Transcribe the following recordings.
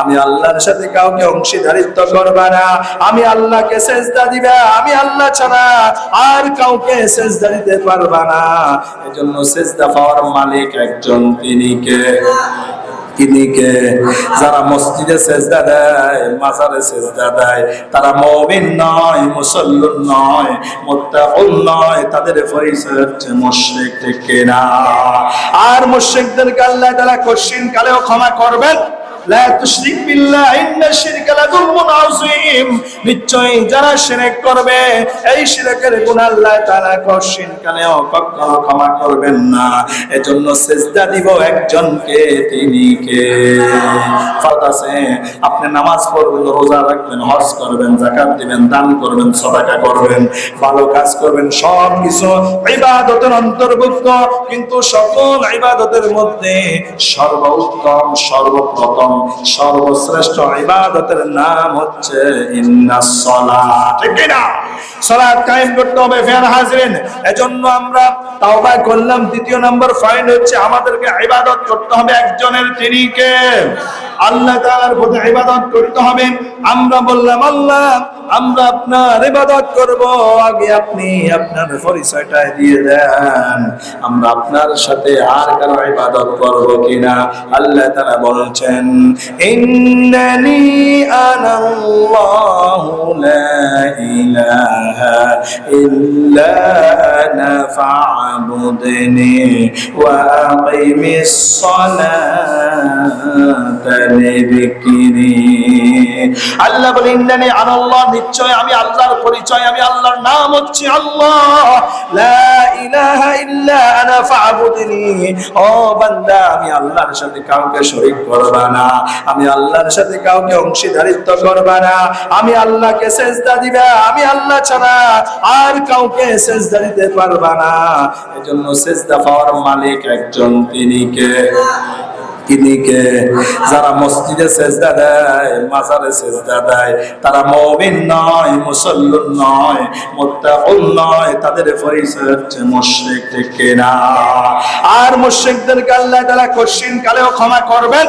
আমি আল্লাহর সাথে কাউকে অংশীদারিত্ব করবা না। আমি আল্লাহকে সেজদা দিবে, আমি আল্লাহ ছাড়া আর কাউকে সেজদা দিতে পারবা না। এজন্য সেজদা পাওয়ার মালিক একজন তিনি কে? যারা মসজিদে সেজদা দেয়, মাজারে সেজদা দেয়, তারা মুমিন নয়, মুসল্লুন নয়, মুত্তাকুন নয়, তাদের পরিচয় হচ্ছে মুশরিক ঠিক না আর মুশরিকদেরকে আল্লাহ তাআলা কঠিন কালেও ক্ষমা করবেন। আপনি নামাজ পড়বেন, রোজা রাখবেন, হজ করবেন, যাকাত দিবেন, দান করবেন, সদাকা করবেন, ভালো কাজ করবেন সব কিছু ইবাদতের অন্তর্ভুক্ত। কিন্তু সকল ইবাদতের মধ্যে সর্বোত্তম, সর্বপ্রথম সর্বশ্রেষ্ঠ ইবাদতের নাম হচ্ছে কায়েম করতে হবে হাজিরিন। আমরা দ্বিতীয় নম্বর ফাইন হচ্ছে আমাদেরকে ইবাদত করতে হবে একজনের, তিনি কে? আল্লাহ তাআলার প্রতি ইবাদত করতে হবে। আমরা বললাম, আল্লাহ, আমরা আপনার ইবাদত করব। আগে আপনি আপনার পরিচয়টা দিয়ে দেন। আমরা আপনার সাথে আর কারও ইবাদত করব কিনা? আল্লাহ তাআলা বলছেন, ইন্নানি আনাল্লাহু লা ইলাহা ইল্লা আনা فاعبدني وأقم الصلاة لذكري. আল্লাহ বলেন ইন্নানি আনাল্লাহ, নিশ্চয় আমি আল্লাহর পরিচয়, আমি আল্লাহর নাম হচ্ছে আল্লাহ। লা আমি আল্লাহর সাথে কাউকে করবা না। আমি আল্লাহর সাথে কাউকে অংশীদারিত্ব করবা না। আমি আল্লাহকে দিবে, আমি আল্লাহ ছাড়া আর কাউকে সেজদা দিতে পারবা না। এজন্য সেজদা পাওয়ার মালিক একজন তিনি কে? তিনি কে যারা মসজিদে সেজদা দেয়, মাজারে সেজদা দেয়, তারা মুমিন নয়, মুসল্লুন নয়, মুত্তাকুন নয়, তাদের পরিচয় হচ্ছে মুশরিক ঠিক না আর মুশরিকদেরকে আল্লাহ তাআলা কঠিন কালেও ক্ষমা করবেন।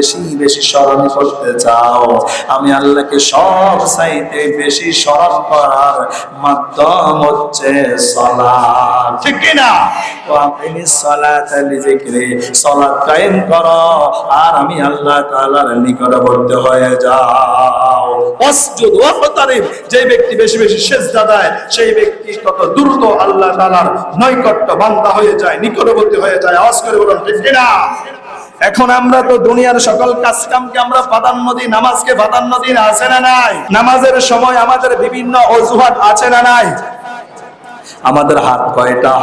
বেশি বেশি স্মরণ করতে চাও। আমি আল্লাহকে সব চাইতে বেশি স্মরণ করার মাধ্যম হচ্ছে সালাত ঠিক কি তো আপনি সালাত লিজিকরি সালাত কায়েম করো আর আমি আল্লাহ তাআলার নিকটবর্তী হয়ে যাও। যে ব্যক্তি বেশি বেশি সেজদা দেয় সেই ব্যক্তি কত দ্রুত আল্লাহ তাআলার নৈকট্য বান্দা হয়ে যায় নিকটবর্তী হয়ে যায়। আওয়াজ করে বলুন ঠিক কি না এখন আমরা তো দুনিয়ার সকল কাজ কামকে আমরা প্রাধান্য দিই, নামাজকে প্রাধান্য দিন আছে না নাই? নামাজের সময় আমাদের বিভিন্ন অজুহাত আছে না নাই? আমাদের হাত কয়টা?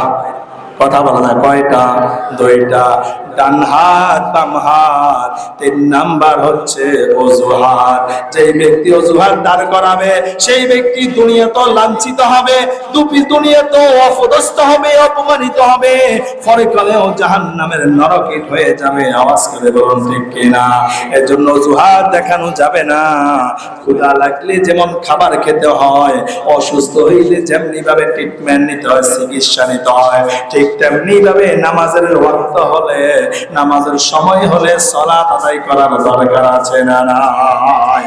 কথা বলা যায় কয়টা? দুইটা। ডান হাত বাম হাত তিন নাম্বার হচ্ছে অজুহাত। যে ব্যক্তি অজুহাত দাঁড় করাবে, সেই ব্যক্তি দুনিয়া তো লাঞ্ছিত হবে, দুপি দুনিয়া তো হবে, অপমানিত হবে। জাহান নামের হয়ে যাবে। আওয়াজ করে বলুন, ঠিক কিনা? এর জন্য অজুহাত দেখানো যাবে না। ক্ষুধা লাগলে যেমন খাবার খেতে হয়, অসুস্থ হইলে যেমনি ভাবে ট্রিটমেন্ট নিতে হয়, চিকিৎসা নিতে হয়, ঠিক তেমনি ভাবে নামাজের ওয়াক্ত হলে নামাজের সময় হলে সলাত আদায় করার দরকার আছে না নাই?